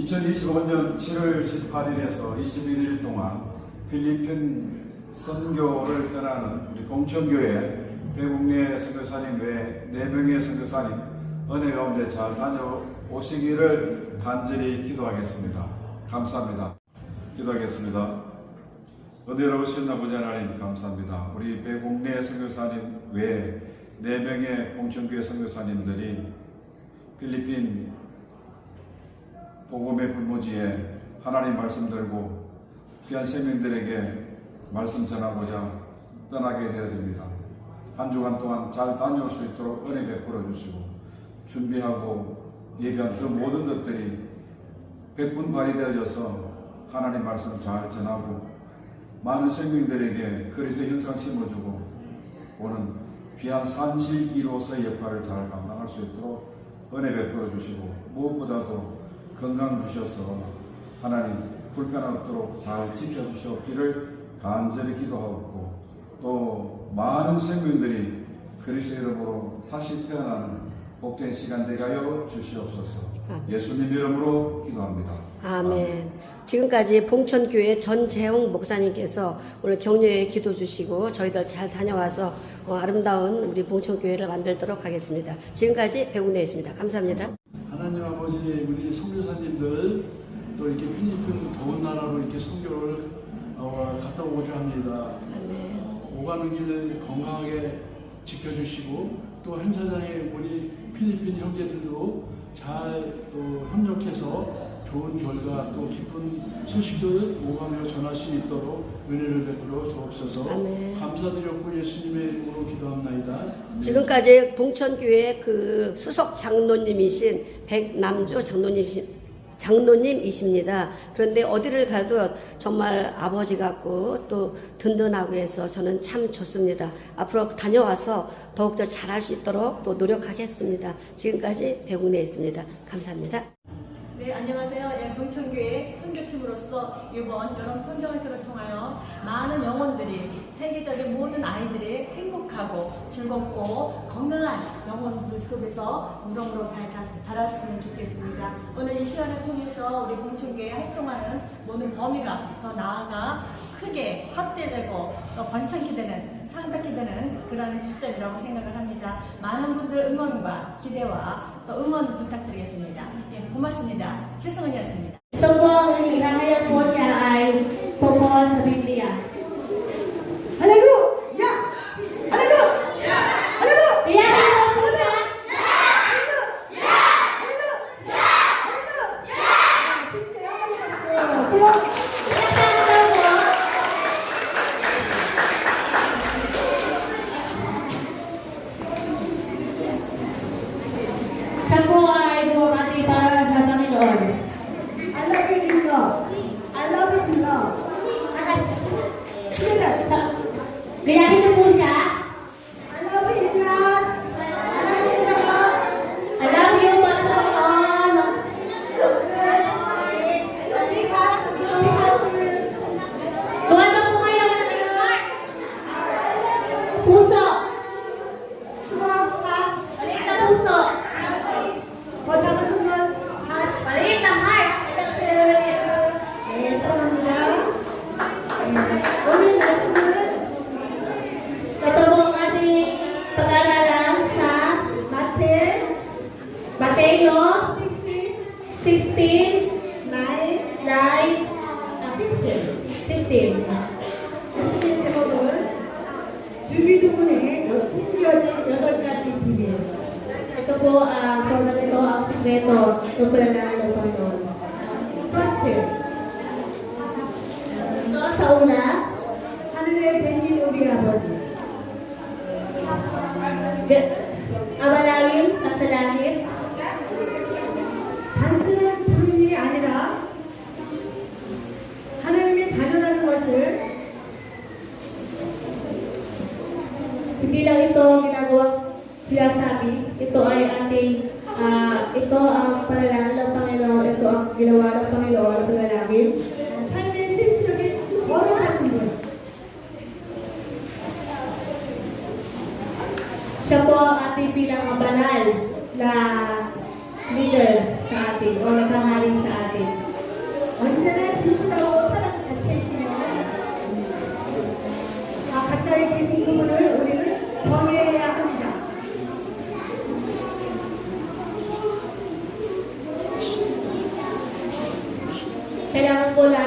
2025년 7월 18일에서 21일 동안 필리핀 선교를 떠나는 우리 봉천교회 배국내 선교사님 외 4명의 선교사님 은혜 가운데 잘 다녀오시기를 간절히 기도하겠습니다. 감사합니다. 기도하겠습니다. 은혜로우신 아버지 하나님 감사합니다. 우리 배국내 선교사님 외 4명의 봉천교회 선교사님들이 필리핀 복음의 불모지에 하나님 말씀 들고 귀한 생명들에게 말씀 전하고자 떠나게 되어집니다. 한 주간 동안 잘 다녀올 수 있도록 은혜 베풀어 주시고 준비하고 예비한 그 모든 것들이 백분 발휘되어져서 하나님 말씀 잘 전하고 많은 생명들에게 그리스도 형상 심어주고 오는 귀한 산실기로서의 역할을 잘 감당할 수 있도록 은혜 베풀어 주시고 무엇보다도 건강 주셔서 하나님 불편함 없도록 잘 지켜주시옵기를 간절히 기도하고 또 많은 생명들이 그리스도 이름으로 다시 태어나는 복된 시간 되게 하여 주시옵소서 예수님 이름으로 기도합니다. 아멘. 지금까지 봉천교회 전재홍 목사님께서 오늘 격려에 기도 주시고 저희들 잘 다녀와서 어, 아름다운 우리 봉천교회를 만들도록 하겠습니다. 지금까지 배국내였습니다. 감사합니다. 아버지 우리 선교사님들 또 이렇게 필리핀 더운 나라로 이렇게 선교를 어, 갔다 오고자 합니다. 아멘. 오가는 길 건강하게 지켜주시고 또 행사장에 우리 필리핀 형제들도 잘 또 협력해서 좋은 결과 또 기쁜 소식을 오가며 전할 수 있도록 은혜를 베풀어 주옵소서. 아멘. 감사드렸고 예수님의 이름으로 기도합나이다. 지금까지 봉천교회 그 수석 장로님이신 백남주 장로님이신 장로님이십니다. 그런데 어디를 가도 정말 아버지 같고 또 든든하고 해서 저는 참 좋습니다. 앞으로 다녀와서 더욱더 잘할 수 있도록 또 노력하겠습니다. 지금까지 배국내에 있습니다. 감사합니다. 네, 안녕하세요. 예, 봉천교회 선교팀으로서 이번 여름 선교학교를 통하여 많은 영혼들이 세계적인 모든 아이들이 행복하고 즐겁고 건강한 영혼들 속에서 무럭무럭 잘 자, 자랐으면 좋겠습니다. 오늘 이 시간을 통해서 우리 봉천교회 활동하는 모든 범위가 더 나아가 크게 확대되고 또 번창이 되는 창작이 되는 그런 시점이라고 생각을 합니다. 많은 분들 응원과 기대와 또 응원 부탁드리겠습니다. 예, 고맙습니다. 최승은이었습니다. Siya po ay bumati para sa Panginoon.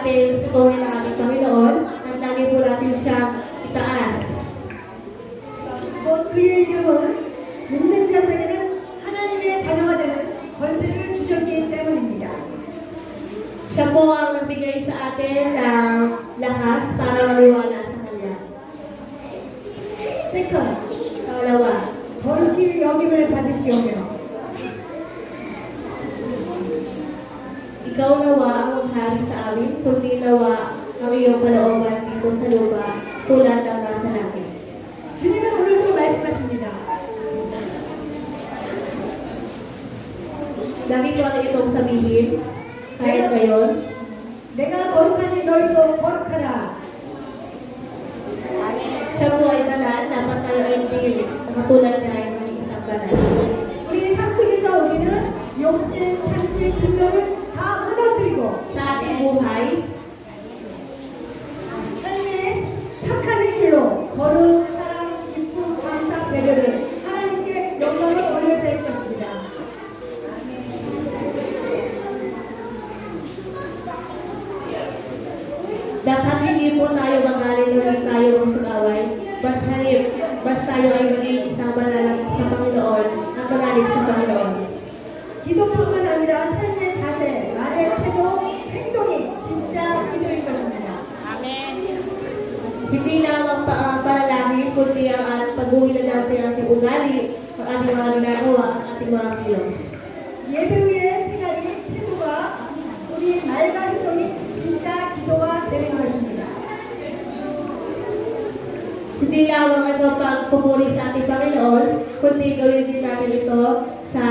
natin tutuloy po tayo mangarin ng tayo ang pag-away, basta, basta tayo ay maging isang malalang sa Panginoon ang panalig sa Panginoon. 기도뿐만 아니라 삶의 자세, 말의 태도, 행동이 진짜 기도인 것입니다. 아멘. Hindi lamang pa, ah, uh, panalangin, kundi ang uh, pag-uwi na natin ang ating ugali, ang ating mga ginagawa, ang ating mga kilos. pagpupuri sa ating Panginoon, kundi gawin din natin ito sa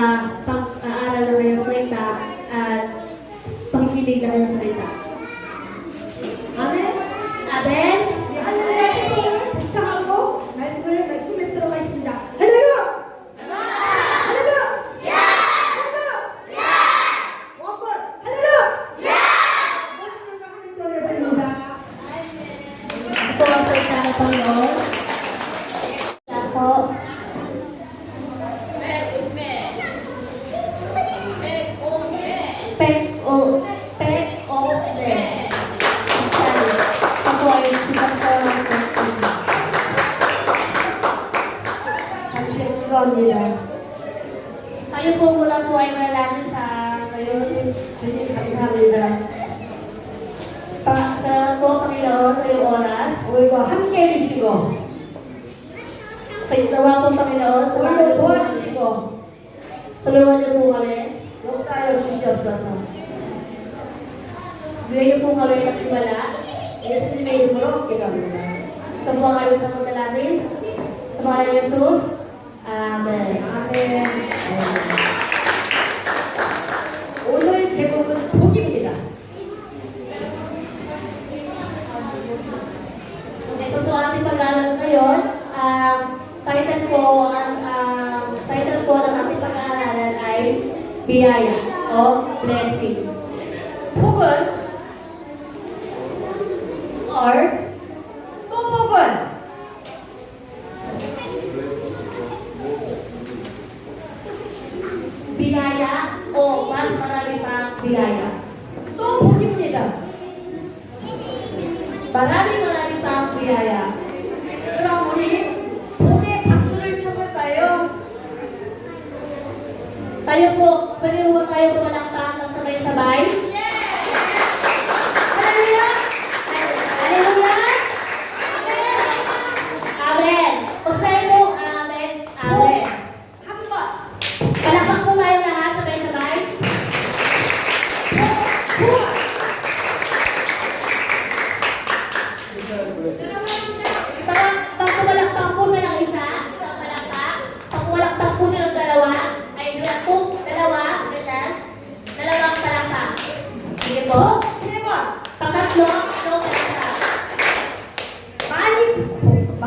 대부분 복입니다. Ito po aming pag-aaral ngayon. Um, title po, ang um, title po ng aming pag-aaralan ay Biyaya o Blessing.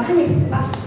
他也吧。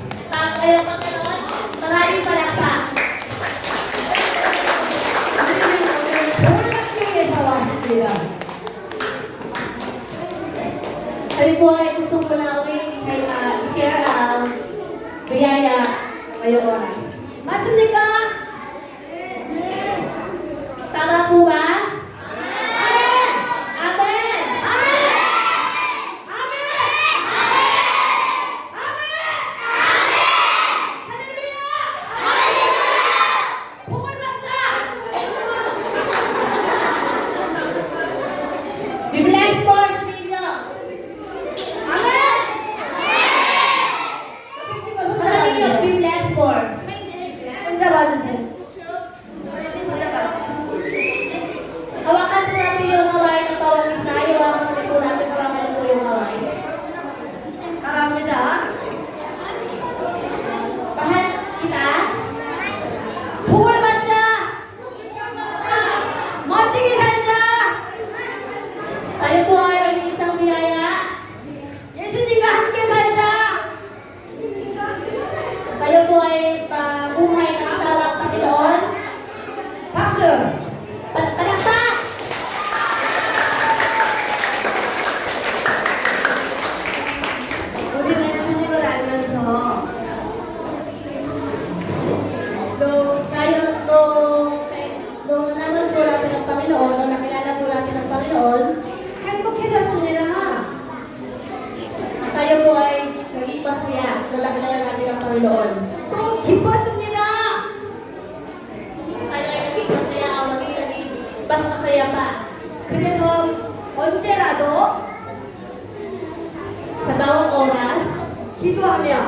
Di ba niya?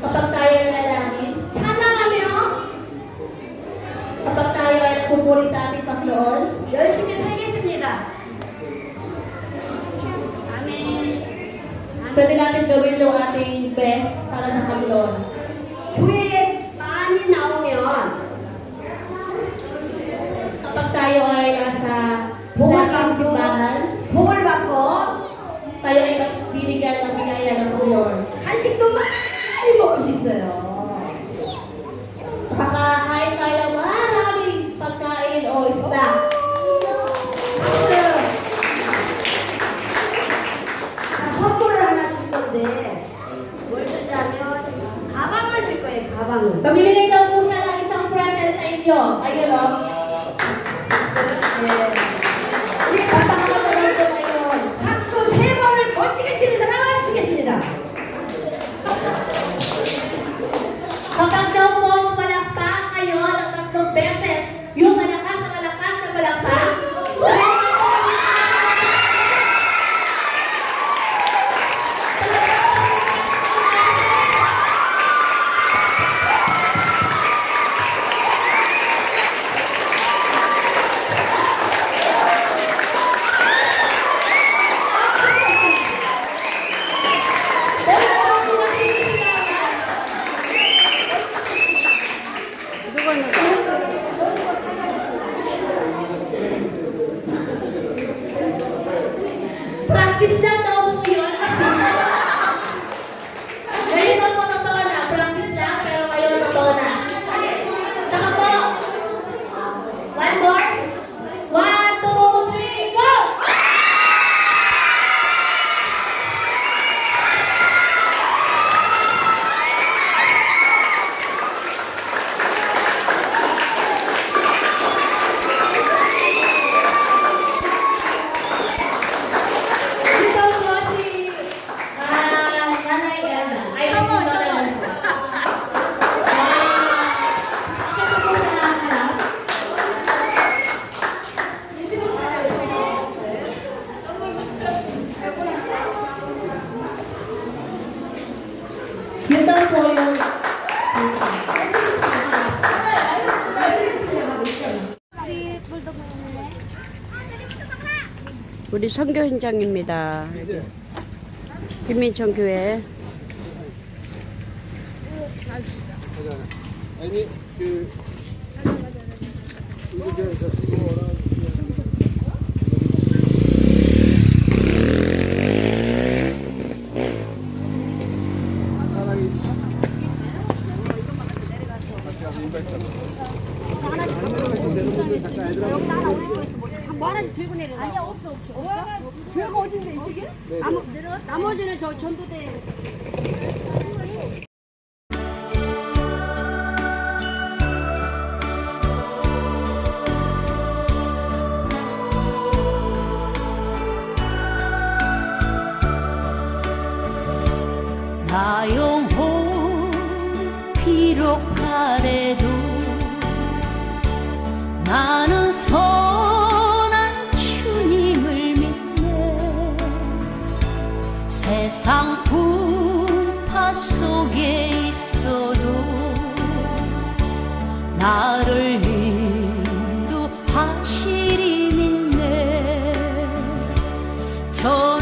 Kapag tayo ay nalangin, tsaka nalangin o. Kapag tayo ay nagpupuri sa ating Panginoon, 열심히 살겠습니다. Amen. Pwede natin gawin yung ating best para sa Panginoon. 우리 선교 현장입니다. 김민천 교회. 아니, 그, 이거 제가 쓰고 sol.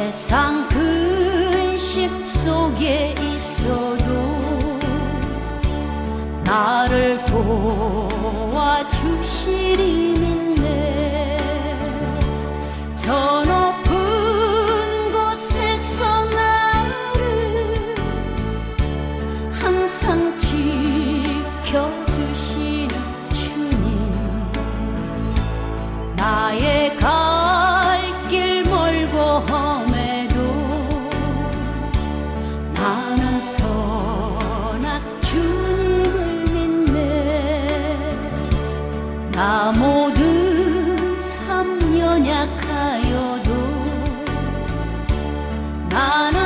세상 근심 속에 있어도 나를 도와주시리 믿네. 저 모든 삶 연약하여도 나는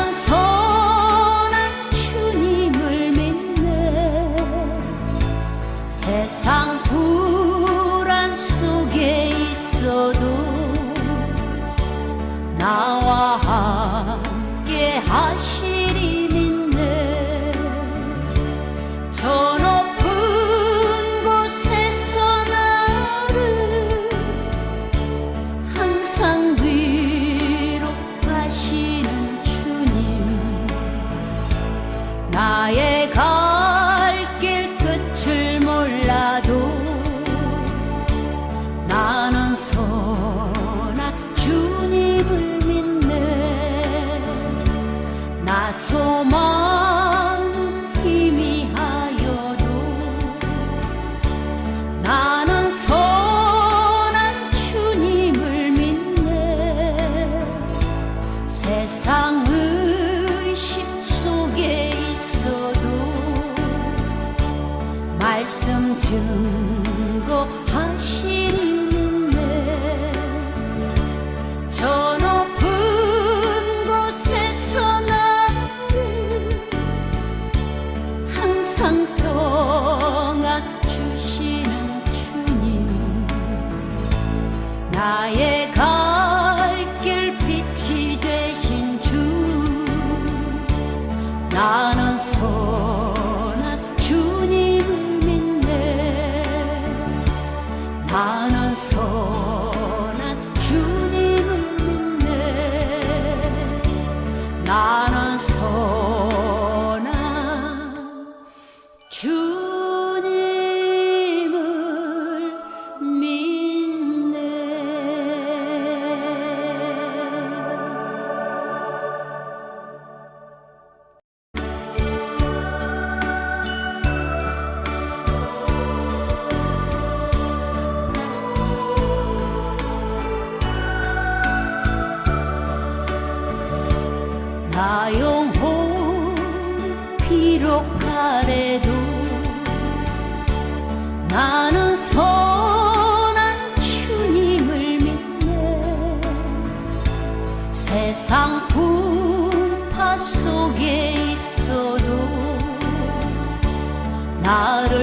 not